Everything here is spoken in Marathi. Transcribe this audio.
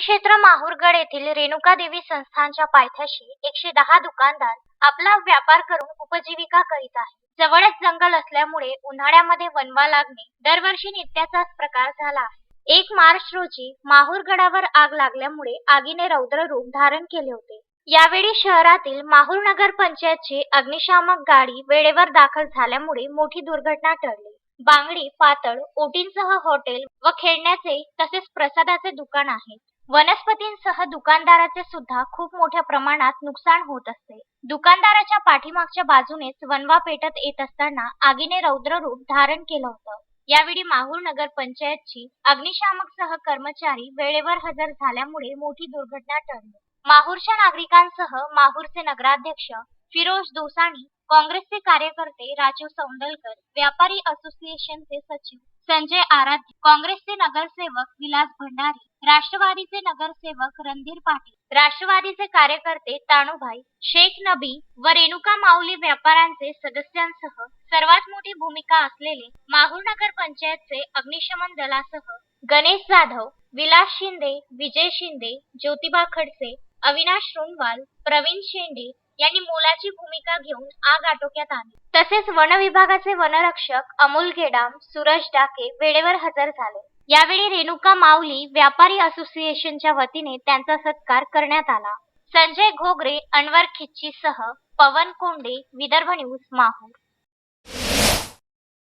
श्रीक्षेत्र माहूरगड येथील रेणुका देवी संस्थानच्या पायथ्याशी एकशे दहा दुकानदार आपला व्यापार करून उपजीविका करीत आहे जवळच जंगल असल्यामुळे उन्हाळ्यामध्ये वनवा लागणे दरवर्षी नित्याचाच प्रकार झाला आहे. एक मार्च रोजी माहूरगडावर आग लागल्यामुळे आगीने रौद्र रूप धारण केले होते. यावेळी शहरातील माहूर नगर पंचायतची अग्निशामक गाडी वेळेवर दाखल झाल्यामुळे मोठी दुर्घटना टळली. बांगडी पातळ ओटींसह हॉटेल व खेळण्याचे तसेच प्रसादाचे दुकान आहे वनस्पतींसह दुकानदाराचे सुद्धा खूप मोठ्या प्रमाणात नुकसान होत असते. दुकानदाराच्या पाठीमागच्या बाजूनेच वनवा पेटत येत असताना आगीने रौद्र रूप धारण केलं होतं. यावेळी माहूर नगर पंचायतची अग्निशामक सह कर्मचारी वेळेवर हजर झाल्यामुळे मोठी दुर्घटना टळली. माहूरच्या नागरिकांसह माहूरचे नगराध्यक्ष फिरोज दोसाणी काँग्रेसचे कार्यकर्ते राजू सौंदलकर व्यापारी असोसिएशनचे सचिव संजय आराध्य काँग्रेसचे नगरसेवक विलास भंडारी राष्ट्रवादीचे नगरसेवक रणधीर पाटील राष्ट्रवादीचे कार्यकर्ते ताणूभाई शेख नबी व रेणुका माऊली व्यापाऱ्यांचे सदस्यांसह सर्वात मोठी भूमिका असलेले माहूर नगर पंचायतचे अग्निशमन दलासह गणेश जाधव विलास शिंदे विजय शिंदे ज्योतिबा खडसे अविनाश रुंगवाल प्रवीण शेंडे यांनी मोलाची भूमिका घेऊन आग आटोक्यात आणली. तसेच वन विभागाचे वनरक्षक अमोल गेडाम सूरज डाके वेळेवर हजर झाले. यावेळी रेणुका माऊली व्यापारी असोसिएशनच्या वतीने त्यांचा सत्कार करण्यात आला. संजय घोगरे अनवर खिच्चीसह पवन कोंडे विदर्भ न्यूज माहूर